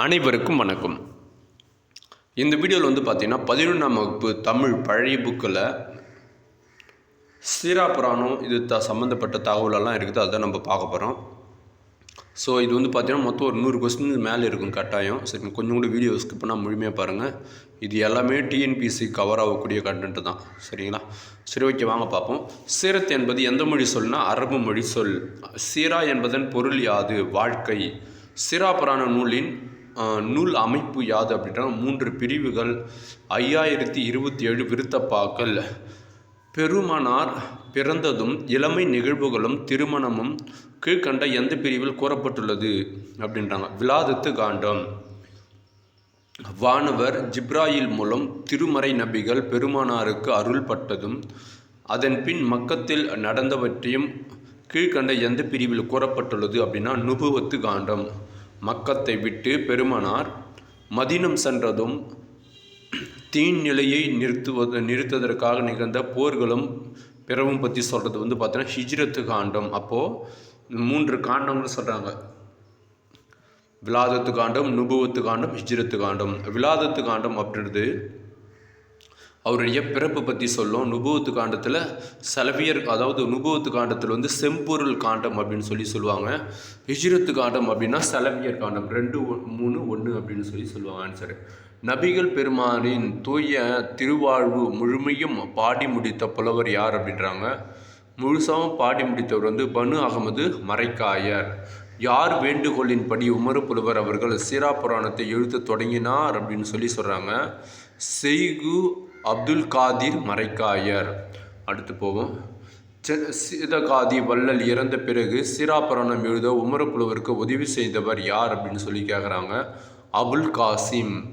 அனைவருக்கும் வணக்கம். இந்த வீடியோவில் வந்து பார்த்திங்கன்னா பதினொன்றாம் வகுப்பு தமிழ் பழைய புக்கில் சீரா புராணம் இது த சம்மந்தப்பட்ட தகவலெல்லாம் இருக்குது அதுதான் நம்ம பார்க்க போகிறோம் ஸோ இது வந்து பார்த்தீங்கன்னா மொத்தம் ஒரு நூறு கொஸ்டின் மேலே இருக்கும் கட்டாயம். சரி கொஞ்சம் கூட வீடியோ ஸ்கிப் பண்ணால் முழுமையாக பாருங்கள் இது எல்லாமே டிஎன்பிசி கவர் ஆகக்கூடிய கண்டென்ட் தான். சரிங்களா? சரி ஓகே வாங்க பார்ப்போம். சீரத் என்பது எந்த மொழி சொல்னா அரபு மொழி சொல். சீரா என்பதன் பொருள் யாது வாழ்க்கை? சிரா புராண நூலின் நூல் அமைப்பு யாது அப்படின்னா மூன்று பிரிவுகள் ஐயாயிரத்தி இருபத்தி ஏழு விருத்தப்பாக்கள். பெருமனார் பிறந்ததும் இளமை நிகழ்வுகளும் திருமணமும் கீழ்கண்ட எந்த பிரிவில் கூறப்பட்டுள்ளது அப்படின்றாங்க. விலாதத்து காண்டம். வானவர் ஜிப்ராயில் மூலம் திருமறை நபிகள் பெருமானாருக்கு அருள்பட்டதும் அதன் பின் மக்கத்தில் நடந்தவற்றையும் கீழ்கண்ட எந்த பிரிவில் கூறப்பட்டுள்ளது அப்படின்னா நுபுவத்து காண்டம். மக்கத்தை விட்டு பெருமனார் மதினம் சென்றதும் தீன் நிலையை நிறுத்துவது நிறுத்துவதற்காக நிகழ்ந்த போர்களும் பிறவும் பற்றி சொல்கிறது வந்து பார்த்தீங்கன்னா ஹிஜ்ரத்து காண்டம். அப்போது மூன்று காண்டம்னு சொல்கிறாங்க விலாதத்து காண்டம் நுபுவத்து காண்டம் ஹிஜ்ரத்து காண்டம். விலாதத்து காண்டம் அப்படின்றது அவருடைய பிறப்பு பற்றி சொல்லும். நுபுவத்து காண்டத்தில் செலவியர் அதாவது நுபுவத்து காண்டத்தில் வந்து செம்பொருள் காண்டம் அப்படின்னு சொல்லி சொல்லுவாங்க. ஹிஜ்ரத்து காண்டம் அப்படின்னா செலவியர் காண்டம். ரெண்டு ஒ- மூணு ஒன்று அப்படின்னு சொல்லி சொல்லுவாங்க ஆன்சர் நபிகள் பெருமானின் தூய திருவாழ்வு முழுமையும் பாடி முடித்த புலவர் யார் அப்படின்றாங்க. முழுசாகவும் பாடி முடித்தவர் வந்து பனு அகமது மரைக்காயர் யார் வேண்டுகோளின்படி உமரு புலவர் அவர்கள் சீரா புராணத்தை எழுத தொடங்கினார் அப்படின்னு சொல்லி சொல்கிறாங்க செய்கு அப்துல் காதிர் மரைக்காயர் அடுத்து போவோம். செ- சீதகாதி வள்ளல் இறந்த பிறகு சிராபரணம் எழுத உமரப்புலவருக்கு உதவி செய்தவர் யார் அப்படின்னு சொல்லி கேட்குறாங்க அபுல் காசிம்.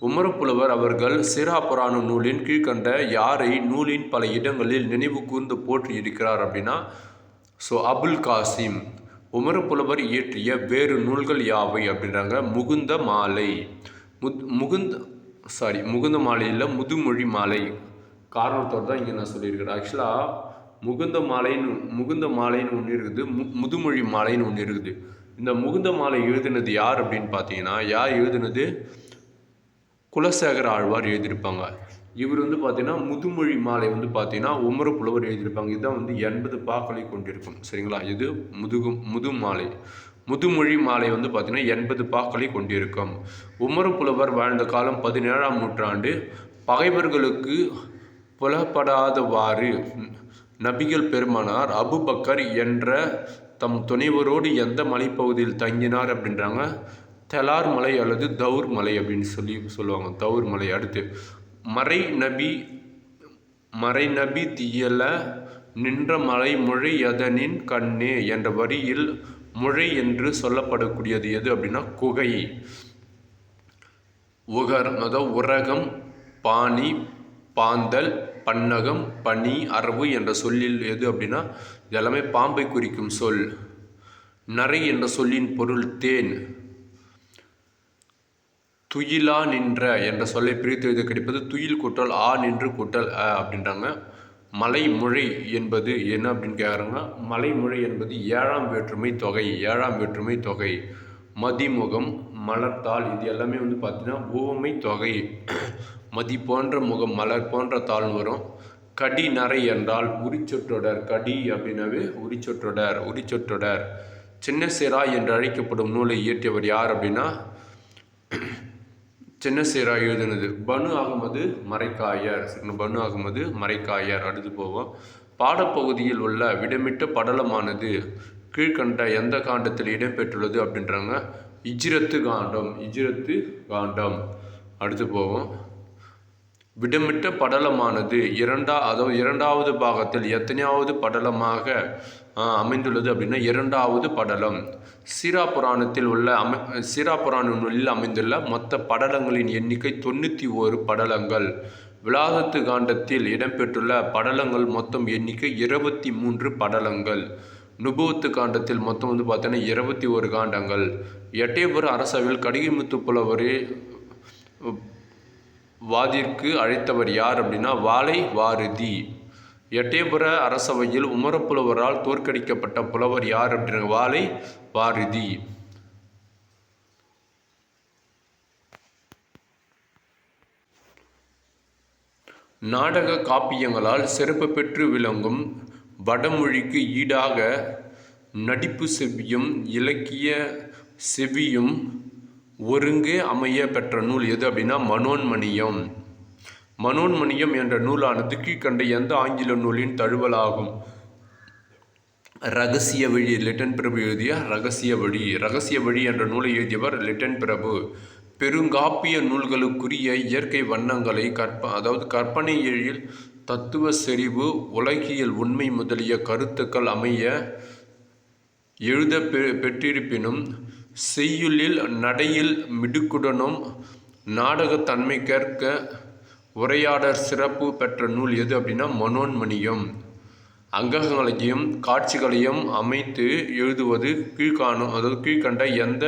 உமரப்புலவர் அவர்கள் சிராபுராணம் நூலின் கீழ்கண்ட யாரை நூலின் பல இடங்களில் நினைவு கூர்ந்து போற்றி இருக்கிறார் அப்படின்னா ஸோ அபுல் காசிம். உமரப்புலவர் இயற்றிய வேறு நூல்கள் யாவை அப்படின்றாங்க. முகுந்த மாலை. முத் முகுந்த சாரி முகுந்த மாலையில் முதுமொழி மாலை. காரணத்தோடு தான் இங்கே நான் சொல்லியிருக்கிறேன். ஆக்சுவலாக முகுந்த மாலைன்னு முகுந்த மாலைன்னு ஒன்று இருக்குது மு முதுமொழி மாலைன்னு ஒன்று இருக்குது. இந்த முகுந்த மாலை எழுதினது யார் அப்படின்னு பார்த்தீங்கன்னா யார் எழுதினது? குலசேகர ஆழ்வார் எழுதியிருப்பாங்க. இவர் வந்து பார்த்தீங்கன்னா முதுமொழி மாலை வந்து பார்த்தீங்கன்னா உமர புலவர் எழுதியிருப்பாங்க. இதுதான் வந்து எண்பது பாக்களை கொண்டிருக்கும். சரிங்களா? இது முதுகு முது மாலை முதுமொழி மாலை வந்து பார்த்தீங்கன்னா எண்பது பாக்களை கொண்டிருக்கும். உமர புலவர் வாழ்ந்த காலம் பதினேழாம் நூற்றாண்டு. பகைவர்களுக்கு புலப்படாதவாறு நபிகள் பெருமானார் அபுபக்கர் என்ற தம் துணைவரோடு எந்த மலைப்பகுதியில் தங்கினார் அப்படின்றாங்க. தெலார் மலை அல்லது தௌர் மலை அப்படின்னு சொல்லி சொல்லுவாங்க. தௌர் மலை அடுத்து. மறை நபி மறை நபி தியல நின்ற மலை மொழி எதனின் கண்ணே என்ற வரியில் மொழி என்று சொல்லப்படக்கூடியது எது அப்படின்னா குகை. உகர் அதாவது உரகம் பாணி பாந்தல் பன்னகம் பனி அரவு என்ற சொல்லில் எது அப்படின்னா இதெல்லாமே பாம்பை குறிக்கும் சொல். நரை என்ற சொல்லின் பொருள் தேன். துயிலா நின்ற என்ற சொல்லை பிரித்து எழுத கிடைப்பது துயில் கூட்டல் ஆ நின்று கூட்டல் அப்படின்றாங்க. மலைமொழி என்பது என்ன அப்படின்னு கேட்குறாங்கன்னா மலைமொழி என்பது ஏழாம் வேற்றுமை தொகை ஏழாம் வேற்றுமை தொகை. மதிமுகம் மலர்த்தாள் இது எல்லாமே வந்து பார்த்திங்கன்னா ஓமை தொகை. மதி போன்ற முகம் மலர் போன்ற தாள்னு வரும். கடி நரை என்றால் உரிச்சொற்றொடர். கடி அப்படின்னாவே உரிச்சொற்றொடர் உரிச்சொற்றொடர். சின்ன சிரா என்று அழைக்கப்படும் நூலை இயற்றியவர் யார் அப்படின்னா சின்ன சேரா எழுதினது பனு அகமது மரைக்காயர் பனு அகமது மறைக்காயர் அடுத்து போவோம். பாடப்பகுதியில் உள்ள விடமிட்ட படலமானது கீழ்கண்ட எந்த காண்டத்தில் இடம்பெற்றுள்ளது அப்படின்றாங்க? இஜ்ரத்து காண்டம் இஜ்ரத்து காண்டம். அடுத்து போவோம். விடமிட்ட படலமானது இரண்டா அதாவது இரண்டாவது பாகத்தில் எத்தனையாவது படலமாக அமைந்துள்ளது அப்படின்னா இரண்டாவது படலம். சீரா புராணத்தில் உள்ள அமை சீரா புராண நூலில் அமைந்துள்ள மொத்த படலங்களின் எண்ணிக்கை தொண்ணூற்றி ஓரு படலங்கள். விலாசத்து காண்டத்தில் இடம்பெற்றுள்ள படலங்கள் மொத்தம் எண்ணிக்கை இருபத்தி மூன்று படலங்கள். நுபுவத்து காண்டத்தில் மொத்தம் வந்து பார்த்தீங்கன்னா இருபத்தி ஒரு காண்டங்கள். எட்டயபுர அரசவையில் கடிகைமுத்து புலவரே வாதிற்கு அழைத்தவர் யார் அப்படின்னா வாழை வாரதி. எட்டயபுர அரசவையில் உமரப்புலவரால் தோற்கடிக்கப்பட்ட புலவர் யார் என்ற வாழை வாரிதி. நாடக காப்பியங்களால் சிறப்பு பெற்று விளங்கும் வடமொழிக்கு ஈடாக நடிப்பு செவ்வியும் இலக்கிய செவியும் ஒருங்கே அமைய பெற்ற நூல் எது அப்படின்னா மனோன்மணியம். மனோன்மணியம் என்ற நூலானது கீழ்கண்ட எந்த ஆங்கில நூலின் தழுவலாகும்? ரகசிய வழி லிட்டன் பிரபு எழுதிய ரகசிய வழி. ரகசிய வழி என்ற நூலை எழுதியவர் லிட்டன் பிரபு. பெருங்காப்பிய நூல்களுக்குரிய இயற்கை வண்ணங்களை கற்ப அதாவது கற்பனை எழில் தத்துவ செறிவு உலகியல் உண்மை முதலிய கருத்துக்கள் அமைய எழுத பெ பெற்றிருப்பினும் செய்யுளில் நடையில் மிடுக்குடனும் நாடகத்தன்மை கேட்க உரையாடற் சிறப்பு பெற்ற நூல் எது அப்படின்னா மனோன்மணியம். அங்கங்களையும் காட்சிகளையும் அமைத்து எழுதுவது கீழ்காணும் அதாவது கீழ்கண்ட எந்த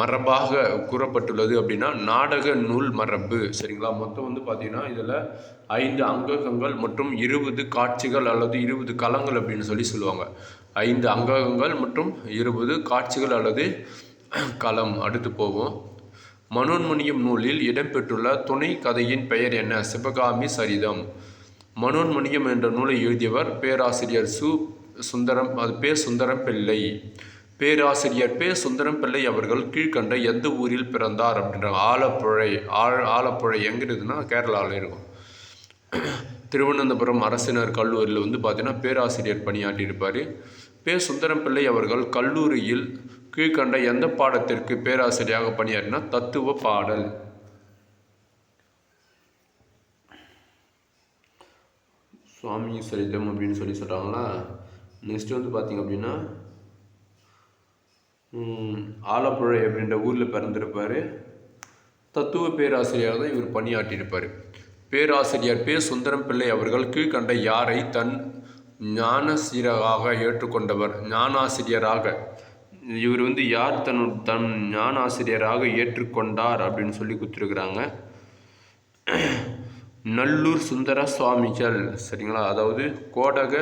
மரபாக கூறப்பட்டுள்ளது அப்படின்னா நாடக நூல் மரபு. சரிங்களா? மொத்தம் வந்து பார்த்தீங்கன்னா இதில் ஐந்து அங்ககங்கள் மற்றும் இருபது காட்சிகள் அல்லது இருபது களங்கள் அப்படின்னு சொல்லி சொல்லுவாங்க. ஐந்து அங்ககங்கள் மற்றும் இருபது காட்சிகள் அல்லது களம். அடுத்து போவோம். மனோன்மணியம் நூலில் இடம்பெற்றுள்ள துணை கதையின் பெயர் என்ன? சிவகாமி சரிதம். மனோன்மணியம் என்ற நூலை எழுதியவர் பேராசிரியர் சு. சுந்தரம் அது பே. சுந்தரம் பிள்ளை பேராசிரியர் பே. சுந்தரம் பிள்ளை அவர்கள் கீழ்கண்ட எந்த ஊரில் பிறந்தார் அப்படின்றாங்க ஆலப்புழை ஆழ் ஆலப்புழை எங்கே இருக்குதுன்னா கேரளாவில் இருக்கும். திருவனந்தபுரம் அரசினர் கல்லூரியில் வந்து பார்த்திங்கன்னா பேராசிரியர் பணியாற்றியிருப்பார். பே. சுந்தரம் பிள்ளை அவர்கள் கல்லூரியில் கீழ்கண்ட எந்த பாடத்திற்கு பேராசிரியராக பணியாற்றினா தத்துவ பாடல். சுவாமி சரிதம் அப்படின்னு சொல்லி சொல்கிறாங்களா நெக்ஸ்ட் வந்து பார்த்தீங்க அப்படின்னா ஆலப்புழை அப்படின்ற ஊரில் பிறந்திருப்பார். தத்துவ பேராசிரியராக தான் இவர் பணியாற்றியிருப்பார். பேராசிரியர் பே சுந்தரம் பிள்ளை அவர்கள் கீழ்கண்ட யாரை தன் ஞானசீரராக ஏற்றுக்கொண்டவர்? ஞானாசிரியராக. இவர் வந்து யார் தன் தன் ஞானாசிரியராக ஏற்றுக்கொண்டார் அப்படின்னு சொல்லி கொடுத்துருக்குறாங்க. நல்லூர் சுந்தர சுவாமிகள் சரிங்களா? அதாவது கோடக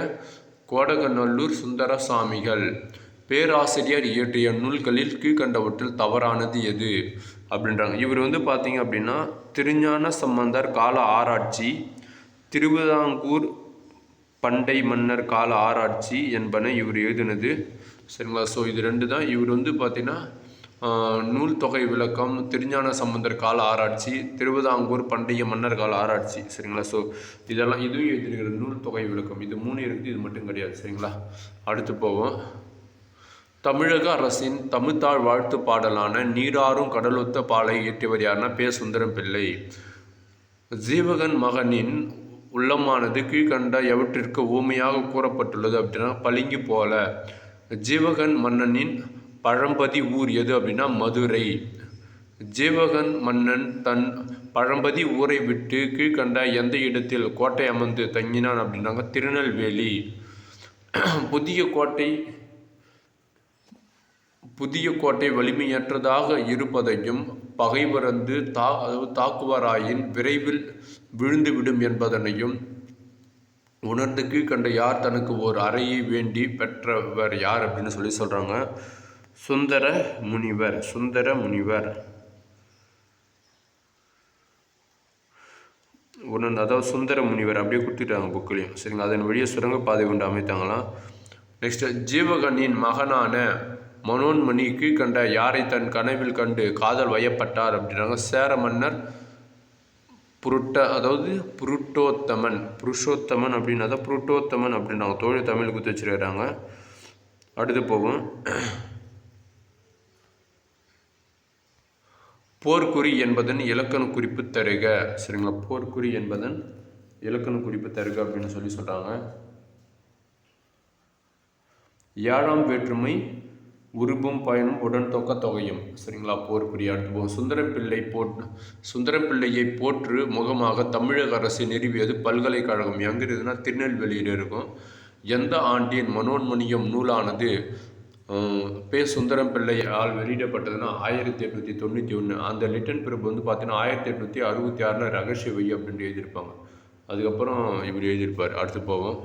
கோடக நல்லூர் சுந்தர சுவாமிகள் பேராசிரியர் இயற்றிய நூல்களில் கீழ்கண்டவற்றில் தவறானது எது? அப்படின்றாங்க. இவர் வந்து பார்த்தீங்க அப்படின்னா திருஞான சம்பந்தர் கால ஆராய்ச்சி திருவிதாங்கூர் பண்டை மன்னர் கால ஆராய்ச்சி என்பன இவர் எழுதினது. சரிங்களா? ஸோ இது ரெண்டு தான். இவர் வந்து பார்த்திங்கன்னா நூல் தொகை விளக்கம் திருஞான சம்பந்தர் கால ஆராய்ச்சி திருவிதாங்கூர் பண்டைய மன்னர் கால ஆராய்ச்சி சரிங்களா? ஸோ இதெல்லாம் இதுவும் எழுதியிருக்கிற நூல் தொகை விளக்கம். இது மூணு இருக்குது இது மட்டும் கிடையாது சரிங்களா? அடுத்து போவோம். தமிழக அரசின் தமிழ்த்தாழ் வாழ்த்து பாடலான நீராறும் கடலொத்த பாலை இயற்றியவர் யாருன்னா பே. சுந்தரம் பிள்ளை ஜீவகன் மகனின் உள்ளமானது கீழ்கண்ட எவற்றிற்கு ஊமையாக கூறப்பட்டுள்ளது அப்படின்னா பளிங்கு போல ஜீவகன் மன்னனின் பழம்பதி ஊர் எது அப்படின்னா மதுரை. ஜீவகன் மன்னன் தன் பழம்பதி ஊரை விட்டு கீழ்கண்ட எந்த இடத்தில் கோட்டை அமர்ந்து தங்கினான் அப்படின்னாங்க திருநெல்வேலி. புதிய கோட்டை புதிய கோட்டை வலிமையற்றதாக இருப்பதையும் பகைவரந்து தா அதாவது விரைவில் விழுந்துவிடும் என்பதனையும் உணர்ந்து கீழ்கண்ட யார் தனக்கு ஒரு அறையை வேண்டி பெற்றவர் யார் அப்படின்னு சொல்லி சொல்கிறாங்க சுந்தர முனிவர் சுந்தர முனிவர். உணர்ந்து அதாவது சுந்தர முனிவர் அப்படியே கொடுத்துட்டாங்க புக்கிலையும். சரிங்களா? அதன் வழியே சுரங்கப்பாதை கொண்டு அமைத்தாங்களாம். நெக்ஸ்ட் ஜீவகனின் மகனான மனோன்மணி கீழ்கண்ட யாரை தன் கனவில் கண்டு காதல் வயப்பட்டார் அப்படின்றாங்க. சேர மன்னர் புருட்ட அதாவது புருட்டோத்தமன் புருஷோத்தமன் அப்படின்னா தான் புருட்டோத்தமன் அப்படின்றாங்க தோழி தமிழ் குத்து வச்சிருக்கிறாங்க. அடுத்து போவோம். போர்க்குறி என்பதன் இலக்கண குறிப்பு தருக. சரிங்களா? போர்க்குறி என்பதன் இலக்கண குறிப்பு தருக அப்படின்னு சொல்லி சொல்கிறாங்க ஏழாம் வேற்றுமை உருபும் பயனும் உடன் தொக்க தொகையும். சரிங்களா? போர்க்குறி அடுத்து போகும் சுந்தரப்பிள்ளை போட் சுந்தரப்பிள்ளையை போற்று முகமாக தமிழக அரசு நிறுவியது பல்கலைக்கழகம். எங்கே திருநெல்வேலியில் இருக்கும். எந்த ஆண்டின் மனோன்மணியம் நூலானது பே சுந்தரம் பிள்ளையால் வெளியிடப்பட்டதுன்னா ஆயிரத்தி எட்நூற்றி தொண்ணூற்றி ஒன்று அந்த லிட்டன் பிறப்பு வந்து பார்த்தீங்கன்னா ஆயிரத்தி எட்நூற்றி அறுபத்தி ஆறில் ரகசிய வை அப்படின்ட்டு எழுதியிருப்பாங்க. அதுக்கப்புறம் இவர் எழுதியிருப்பார். அடுத்து போவோம்.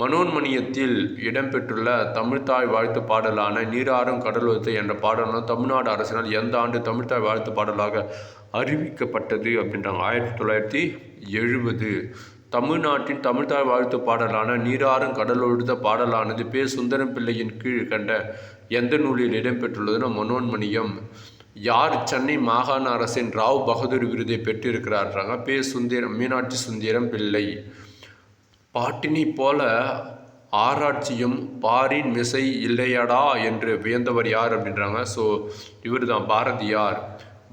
மனோன்மணியத்தில் இடம்பெற்றுள்ள தமிழ்த்தாய் வாழ்த்து பாடலான நீராறும் கடலோத்து என்ற பாடலும் தமிழ்நாடு அரசினால் எந்த ஆண்டு தமிழ்த்தாய் வாழ்த்து பாடலாக அறிவிக்கப்பட்டது அப்படின்றாங்க ஆயிரத்தி தொள்ளாயிரத்தி எழுபது. தமிழ்நாட்டின் தமிழ்த்தாய் வாழ்த்து பாடலான நீராறும் கடலொழுத்த பாடலானது பே. சுந்தரம் பிள்ளையின் கீழ் கண்ட எந்த நூலில் இடம்பெற்றுள்ளதுன்னா மனோன்மணியம். யார் சென்னை மாகாண அரசின் ராவ் பகதூர் விருதை பெற்றிருக்கிறார்றாங்க பே. சுந்தரம் மீனாட்சி சுந்தரம் பிள்ளை பாட்டினி போல ஆராய்ச்சியும் பாரின் மிசை இல்லையடா என்று வியந்தவர் யார் அப்படின்றாங்க. ஸோ இவர் தான் பாரதியார்.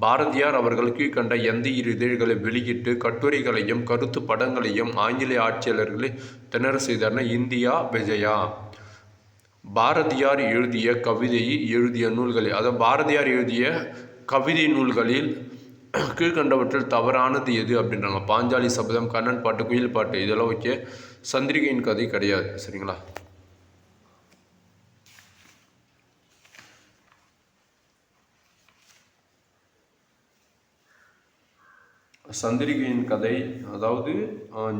பாரதியார் அவர்கள் கீழ்கண்ட எந்த இரு இதழ்களை வெளியிட்டு கட்டுரைகளையும் கருத்து படங்களையும் ஆங்கிலேய ஆட்சியாளர்களை திணற செய்தார்னா இந்தியா விஜயா. பாரதியார் எழுதிய கவிதை எழுதிய நூல்களில் அதாவது பாரதியார் எழுதிய கவிதை நூல்களில் கீழ்கண்டவற்றில் தவறானது எது அப்படின்றாங்க. பாஞ்சாலி சபதம் கண்ணன் பாட்டு குயில் பாட்டு இதெல்லாம் ஓகே. சந்திரிகையின் கதை கிடையாது சரிங்களா? சந்திரிகையின் கதை அதாவது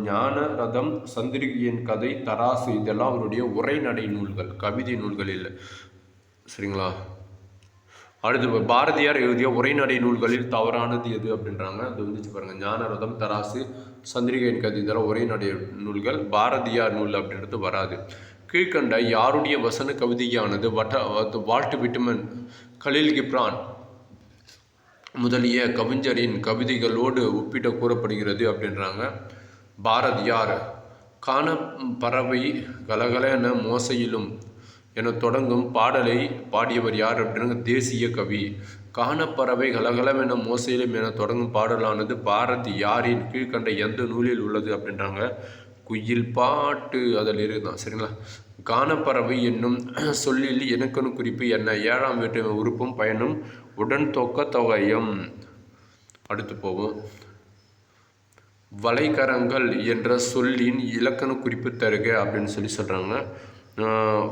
ஞான ரதம் சந்திரிகையின் கதை தராசு இதெல்லாம் அவருடைய உரைநடை நூல்கள் கவிதை நூல்கள் இல்லை சரிங்களா? அடுத்து பாரதியார் எழுதிய உரைநடை நூல்களில் தவறானது எது அப்படின்றாங்க அது வந்துச்சு பாருங்க ஞானரதம் தராசு சந்திரிகையின் கதை இதெல்லாம் உரைநடை நூல்கள் பாரதியார் நூல் அப்படின்றது வராது. கீழ்கண்ட யாருடைய வசன கவிதையானது வட்ட வால்ட் விட்டமன் கலில் கிப்ரான் முதலிய கவிஞரின் கவிதைகளோடு ஒப்பிட கூறப்படுகிறது அப்படின்றாங்க. பாரதியார் காண பறவை கலகலன மோசையிலும் என தொடங்கும் பாடலை பாடியவர் யார்? அப்படின்னா தேசிய கவி காணப்பறவை கலகலவென மோசையிலும் என தொடங்கும் பாடலானது பாரதி யாரின் கீழ்கண்ட எந்த நூலில் உள்ளது அப்படின்றாங்க. குயில் பாட்டு அதில் இருக்குதான் சரிங்களா? காணப்பறவை என்னும் சொல்லில் இணக்கணு குறிப்பு என்ன? ஏழாம் வேற்றுமை உறுப்பும் பயனும் உடன் தொக்க தொகையும். அடுத்து போவோம். வலைக்கரங்கள் என்ற சொல்லின் இலக்கண குறிப்பு தருக அப்படின்னு சொல்லி சொல்கிறாங்க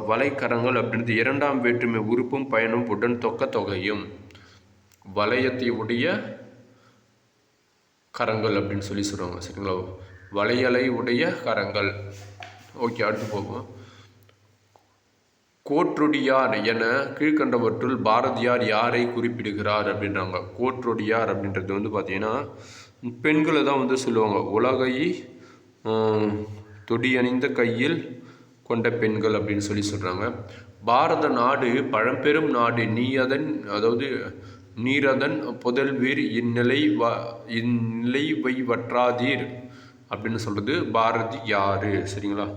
வலைக்கரங்கள் அப்படின்றது இரண்டாம் வேற்றுமை உறுப்பும் பயனும் உடன் தொக்க தொகையும். வளையத்தை உடைய கரங்கள் அப்படின்னு சொல்லி சொல்லுவாங்க சரிங்களா? வளையலை உடைய கரங்கள். ஓகே அடுத்து போவோம். கோற்றொடியார் என கீழ்கண்டவற்றுள் பாரதியார் யாரை குறிப்பிடுகிறார் அப்படின்றாங்க. கோற்றொடியார் அப்படின்றது வந்து பார்த்தீங்கன்னா பெண்களை தான் வந்து சொல்லுவாங்க. உலகை தொடியணிந்த கையில் கொண்ட பெண்கள் அப்படின்னு சொல்லி சொல்கிறாங்க பாரத நாடு பழம்பெரும் நாடு. நீ அதன் அதாவது நீரதன் புதல்வீர் இந்நிலை வ இந்நிலை வைவற்றாதீர் அப்படின்னு சொல்கிறது பாரதி யாரு? சரிங்களா?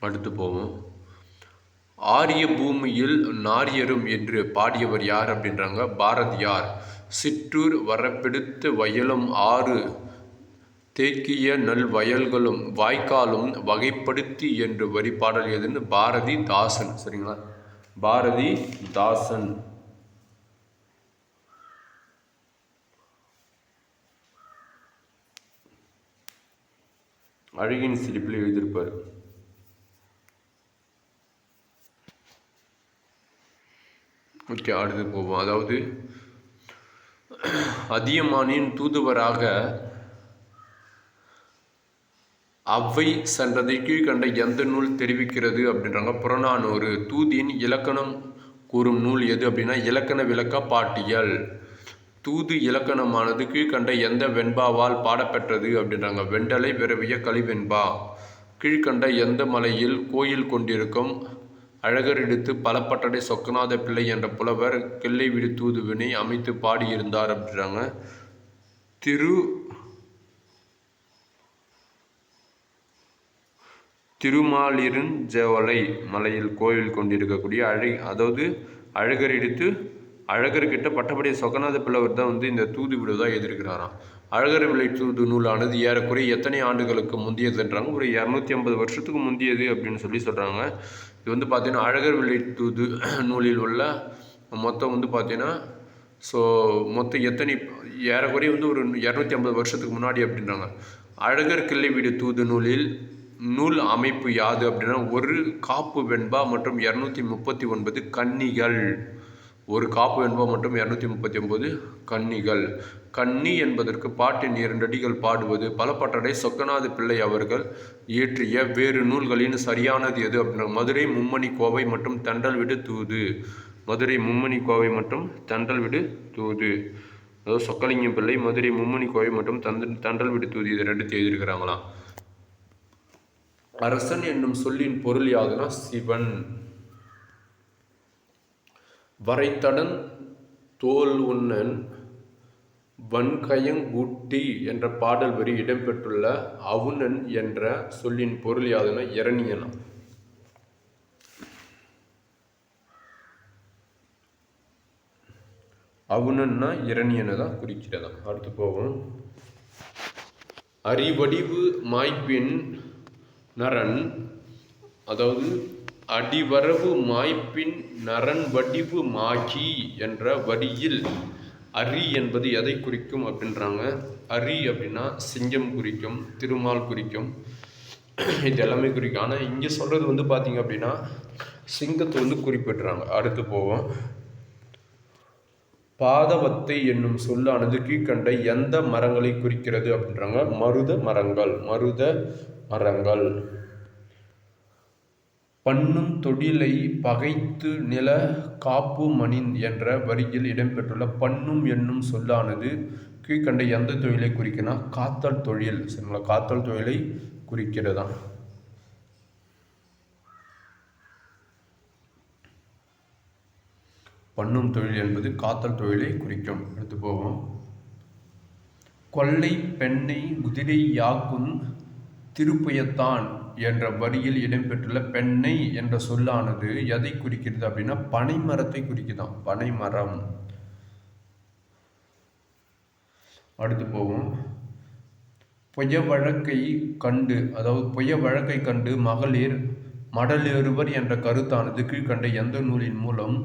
அடுத்து போவோம். ஆரிய பூமியில் நாரியரும் என்று பாடியவர் யார் அப்படின்றாங்க? பாரதியார் சிற்றூர் வரப்பெடுத்து வயலும் ஆறு தேக்கிய நல் வயல்களும் வாய்க்காலும் வகைப்படுத்தி என்று வரி பாடல் எதுன்னு பாரதி தாசன் சரிங்களா? பாரதி தாசன். அழகின் சிரிப்பில் எழுதியிருப்பார். ஓகே அடுத்து போவோம். அதாவது அதியமானின் தூதுவராக அவ்வை சென்றதை கீழ்கண்ட எந்த நூல் தெரிவிக்கிறது அப்படின்றாங்க. புறநானூறு தூதியின் இலக்கணம் கூறும் நூல் எது அப்படின்னா இலக்கண விளக்க பாட்டியல். தூது இலக்கணமானது கீழ்கண்ட எந்த வெண்பாவால் பாடப்பெற்றது அப்படின்றாங்க. வெண்டலை விரவிய கலிவெண்பா கீழ்கண்ட எந்த மலையில் கோயில் கொண்டிருக்கும்? அழகரெடுத்து பலப்பட்டடை சொக்கநாத பிள்ளை என்ற புலவர் கிள்ளை விடு தூதுவினை அமைத்து பாடியிருந்தார் அப்படின்றாங்க. திரு திருமாலிருஞ்சோலை மலையில் கோயில் கொண்டிருக்கக்கூடிய அழை அதாவது அழகர் எடுத்து அழகர்கிட்ட பட்டப்படி சொக்கநாத பிள்ளவர் தான் வந்து இந்த தூது விடுவதாக எதிர்க்கிறாராம். அழகர் விளை தூது நூலானது ஏறக்குறைய எத்தனை ஆண்டுகளுக்கு முந்தியதுன்றாங்க. ஒரு இரநூத்தி ஐம்பது வருஷத்துக்கு முந்தியது அப்படின்னு சொல்லி சொல்கிறாங்க இது வந்து பார்த்தீங்கன்னா அழகர் விளை தூது நூலில் உள்ள மொத்தம் வந்து பார்த்தீங்கன்னா ஸோ மொத்தம் எத்தனை ஏறக்குறைய வந்து ஒரு இரநூத்தி ஐம்பது வருஷத்துக்கு முன்னாடி அப்படின்றாங்க. அழகர் கிள்ளை வீடு தூது நூலில் நூல் அமைப்பு யாது அப்படின்னா ஒரு காப்பு வெண்பா மற்றும் இரநூத்தி முப்பத்தி ஒன்பது கன்னிகள். ஒரு காப்பு வெண்பா மற்றும் இரநூத்தி முப்பத்தி ஒன்பது கன்னிகள். கன்னி என்பதற்கு பாட்டின் இரண்டடிகள் பாடுவது. பலப்பட்டடை சொக்கநாத பிள்ளை அவர்கள் இயற்றிய வேறு நூல்களின் சரியானது எது அப்படின்னா மதுரை மும்மணி கோவை மற்றும் தண்டல் விடு தூது. மதுரை மும்மணி கோவை மற்றும் தண்டல் விடு தூது. அதாவது சொக்கலிங்கம் பிள்ளை மதுரை மும்மணி கோவை மற்றும் தந்த தண்டல் விடு தூது இது ரெண்டு எழுதியிருக்கிறாங்களாம். அரசன் என்னும் சொல்லின் பொருள் யாதுன்னா சிவன். வரைத்தடன் தோல் உண்ணன் வன்கயங்குட்டி என்ற பாடல் வரி இடம்பெற்றுள்ள அவுணன் என்ற சொல்லின் பொருள் யாதுன்னா இரணியனா அவுணன்னா இரணியனை தான் குறிக்கிறதா அடுத்து போவோம். அறிவடிவு மாய்ப்பின் நரன் அதாவது அடிவரவு மாய்ப்பின் நரன் வடிவு மாகி என்ற வரியில் அரி என்பது எதை குறிக்கும் அப்படின்றாங்க? அரி அப்படின்னா சிங்கம் குறிக்கும் திருமால் குறிக்கும். இது எல்லாமே குறிக்கும். ஆனால் இங்கே சொல்கிறது வந்து பார்த்தீங்க அப்படின்னா சிங்கத்தை வந்து குறிப்பிடுறாங்க. அடுத்து போவோம். பாதவத்தை என்னும் சொல்லானது கீழ்கண்ட எந்த மரங்களை குறிக்கிறது அப்படின்றாங்க? மருத மரங்கள் மருத மரங்கள். பண்ணும் தொழிலை பகைத்து நில காப்பு மணின் என்ற வரியில் இடம்பெற்றுள்ள பண்ணும் என்னும் சொல்லானது கீழ்கண்ட எந்த தொழிலை குறிக்கினா? காத்தல் தொழில். சரிங்களா? காத்தல் தொழிலை குறிக்கிறதா பண்ணும் தொழில் என்பது காத்தல் தொழிலை குறிக்கும். எடுத்து போவோம். கொள்ளை பெண்ணை குதிரை யாக்கும் திருப்புயத்தான் என்ற வரியில் இடம்பெற்றுள்ள பெண்ணை என்ற சொல்லானது எதை குறிக்கிறது அப்படின்னா பனைமரத்தை குறிக்குதான். பனைமரம். அடுத்து போவோம். பொய்ய வழக்கை கண்டு அதாவது பொய்ய வழக்கை கண்டு மகளிர் மடலேறுவர் என்ற கருத்தானது கீழ்கண்ட எந்த நூலின் மூலம்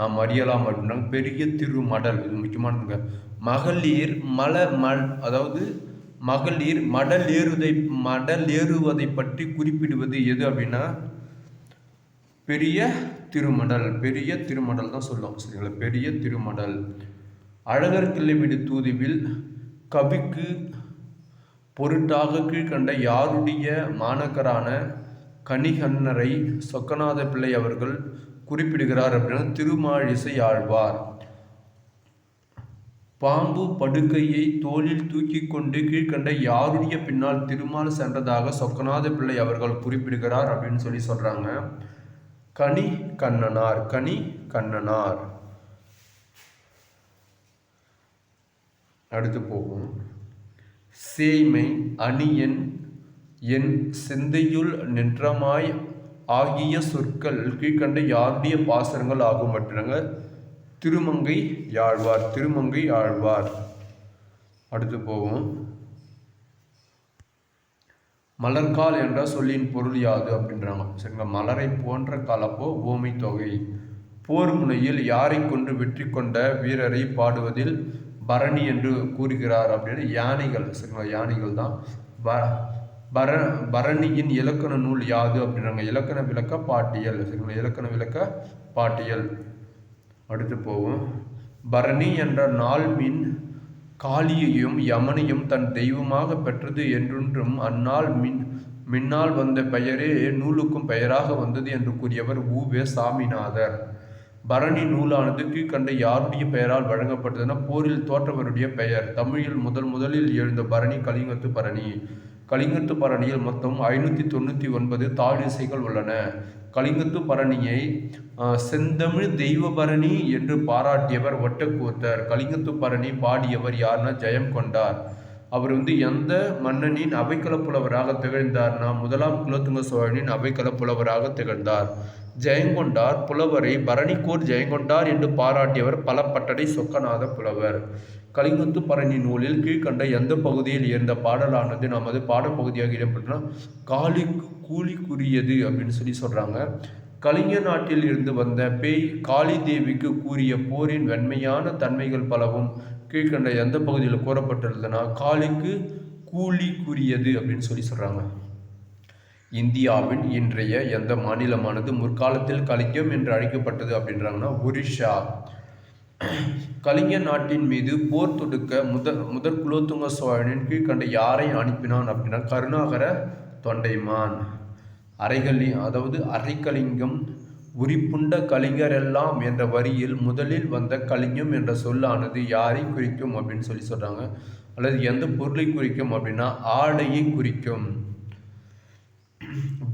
நாம் அறியலாம் அப்படின்னா பெரிய திருமடல் இது முக்கியமானதுங்க. மகளிர் மல மல் அதாவது மகளிர் மடல் ஏறுவதை மடல் ஏறுவதை பற்றி குறிப்பிடுவது எது அப்படின்னா பெரிய திருமடல் பெரிய திருமடல் தான் சொல்லுவோம் சரிங்களா? பெரிய திருமடல். அழகர் கிள்ளைவிடு தூதுவில் கவிக்கு பொருட்டாக கீழ்கண்ட யாருடைய மாணக்கரான கனிகன்னரை சொக்கநாத பிள்ளை அவர்கள் குறிப்பிடுகிறார் அப்படின்னா திருமாழிசை ஆழ்வார் பாம்பு படுக்கையை தோளில் தூக்கி கொண்டு கீழ்கண்ட யாருடைய பின்னால் திருமால் சென்றதாக சொக்கநாத பிள்ளை அவர்கள் குறிப்பிடுகிறார் அப்படின்னு சொல்லி சொல்றாங்க. கனி கண்ணனார் கனி கண்ணனார். அடுத்து போகும் சேய்மை அணியன் என் சிந்தையுள் நின்றமாய் ஆகிய சொற்கள் கீழ்கண்ட யாருடைய பாசனங்கள் ஆகும் அப்படின்னாங்க திருமங்கை யாழ்வார் திருமங்கை ஆழ்வார். அடுத்து போவோம். மலர்கால் என்ற சொல்லின் பொருள் யாது அப்படின்றாங்க. சரிங்களா? மலரை போன்ற கலப்போ ஓமை தொகை. போர் முனையில் யாரை கொண்டு வெற்றி கொண்ட வீரரை பாடுவதில் பரணி என்று கூறுகிறார் அப்படின்னு யானைகள். சரிங்களா? யானைகள் தான் ப பர பரணியின் இலக்கண நூல் யாது அப்படின்றாங்க. இலக்கண விளக்க பாட்டியல். சரிங்களா? இலக்கண விளக்க பாட்டியல். அடுத்து போவோம். பரணி என்ற நாள் மின் காளியையும் யமனையும் தன் தெய்வமாக பெற்றது என்றொன்றும் அந்நாள் மின் மின்னால் வந்த பெயரே நூலுக்கும் பெயராக வந்தது என்று கூறியவர் ஊவே சாமிநாதர். பரணி நூலானது கீழ்கண்ட யாருடைய பெயரால் வழங்கப்பட்டதுன்னா போரில் தோற்றவருடைய பெயர். தமிழில் முதல் முதலில் எழுந்த பரணி கலிங்கத்து பரணி. கலிங்கத்து பரணியில் மொத்தம் ஐநூற்றி தொண்ணூற்றி ஒன்பது தாழிசைகள் உள்ளன. கலிங்கத்து பரணியை செந்தமிழ் தெய்வ பரணி என்று பாராட்டியவர் ஒட்டக்கூத்தர். கலிங்கத்து பரணி பாடியவர் யார்னா ஜெயம் கொண்டார். அவர் வந்து எந்த மன்னனின் அவைக்கள புலவராக திகழ்ந்தார்னா முதலாம் குலத்துங்க சோழனின் அவைக்கள புலவராக திகழ்ந்தார். ஜெயங்கொண்டார் புலவரை பரணிக்கோர் ஜெயங்கொண்டார் என்று பாராட்டியவர் பலப்பட்டடை சொக்கநாத புலவர். கலிங்குத்து பரணி நூலில் கீழ்கண்ட எந்த பகுதியில் இருந்த பாடலானது நமது பாடப்பகுதியாக இடம்பெற்றனா? காலி கூலிக்குரியது அப்படின்னு சொல்லி சொல்கிறாங்க கலிங்க நாட்டில் இருந்து வந்த பேய் காளி தேவிக்கு கூறிய போரின் வெண்மையான தன்மைகள் பலவும் கீழ்கண்ட எந்த பகுதியில் கூறப்பட்டிருந்தனா? காளிக்கு கூலிக்குரியது அப்படின்னு சொல்லி சொல்கிறாங்க இந்தியாவின் இன்றைய எந்த மாநிலமானது முற்காலத்தில் கலிங்கம் என்று அழைக்கப்பட்டது அப்படின்றாங்கன்னா ஒரிஷா. கலிங்க நாட்டின் மீது போர் தொடுக்க முதற் முதற் குலோத்துங்க சோழனின் கீழ்கண்ட யாரை அனுப்பினான் அப்படின்னா கருணாகர தொண்டைமான். அரைகலி அதாவது அரைக்கலிங்கம் உரிப்புண்ட கலிங்கரெல்லாம் என்ற வரியில் முதலில் வந்த கலிங்கம் என்ற சொல்லானது யாரை குறிக்கும் அப்படின்னு சொல்லி சொல்கிறாங்க அல்லது எந்த பொருளை குறிக்கும் அப்படின்னா ஆடையை குறிக்கும்.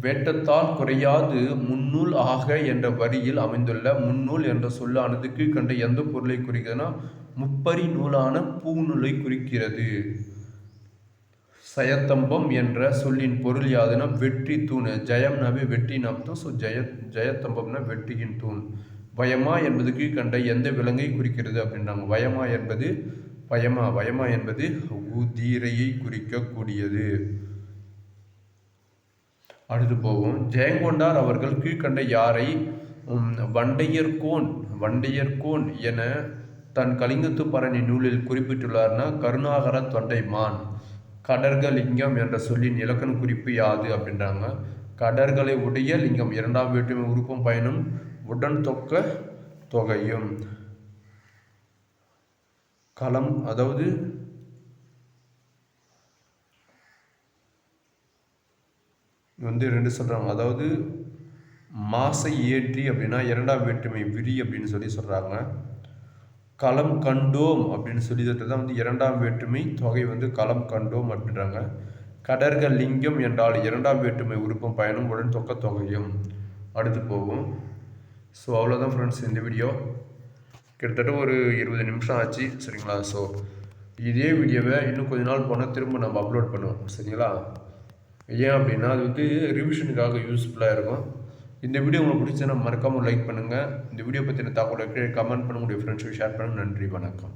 வேட்டத்தால் குறையாது முன்னூல் ஆக என்ற வரியில் அமைந்துள்ள முன்னூல் என்ற சொல்லானது கீழ்கண்ட எந்த பொருளை குறிக்கிறதுனா முப்பரி நூலான பூநூலை குறிக்கிறது. சயத்தம்பம் என்ற சொல்லின் பொருள் யாதுன்னா வெற்றி தூண். ஜெயம்னாவே வெற்றின்னு அர்த்தம். ஸோ ஜெய ஜெயத்தம்பம்னா வெற்றியின் தூண். வயமா என்பது கீழ்கண்ட எந்த விலங்கை குறிக்கிறது அப்படின்றாங்க. வயமா என்பது பயமா வயமா என்பது உதிரையை குறிக்கக்கூடியது. அடுத்து போவோம். ஜெயங்கொண்டார் அவர்கள் கீழ்கண்ட யாரை? வண்டையர்கோன் வண்டையர்கோன் என தன் கலிங்கத்து பரணி நூலில் குறிப்பிட்டுள்ளார்னா கருணாகர தொண்டைமான் கடர்கலிங்கம் என்ற சொல்லின் இலக்கண குறிப்பு யாது அப்படின்றாங்க. கடர்களை உடைய லிங்கம் இரண்டாம் வேற்றுமை உறுப்பும் பயனும் உடன் தொக்க தொகையும். களம் அதாவது வந்து ரெண்டு சொல்கிறாங்க அதாவது மாசை ஏற்றி அப்படின்னா இரண்டாம் வேற்றுமை விரி அப்படின்னு சொல்லி சொல்கிறாங்க களம் கண்டோம் அப்படின்னு சொல்லி தான் வந்து இரண்டாம் வேற்றுமை தொகை வந்து களம் கண்டோம் அப்படின்றாங்க. கடர்க லிங்கம் என்றால் இரண்டாம் வேற்றுமை உறுப்பும் பயணம் உடன் தொக்க தொகையும். அடுத்து போகும். ஸோ அவ்வளோதான் ஃப்ரெண்ட்ஸ் இந்த வீடியோ கிட்டத்தட்ட ஒரு இருபது நிமிஷம் ஆச்சு சரிங்களா? ஸோ இதே வீடியோவை இன்னும் கொஞ்ச நாள் போனால் திரும்ப நம்ம அப்லோட் பண்ணுவோம் சரிங்களா? ஏன் அப்படின்னா அது வந்து ரிவிஷனுக்காக யூஸ்ஃபுல்லாக இருக்கும். இந்த வீடியோ உங்களுக்கு பிடிச்சதுன்னா மறக்காமல் லைக் பண்ணுங்கள் இந்த வீடியோ பற்றின தகவலை கமெண்ட் பண்ண முடியும் ஃப்ரெண்ட்ஸுக்கு ஷேர் பண்ணுங்கள் நன்றி வணக்கம்.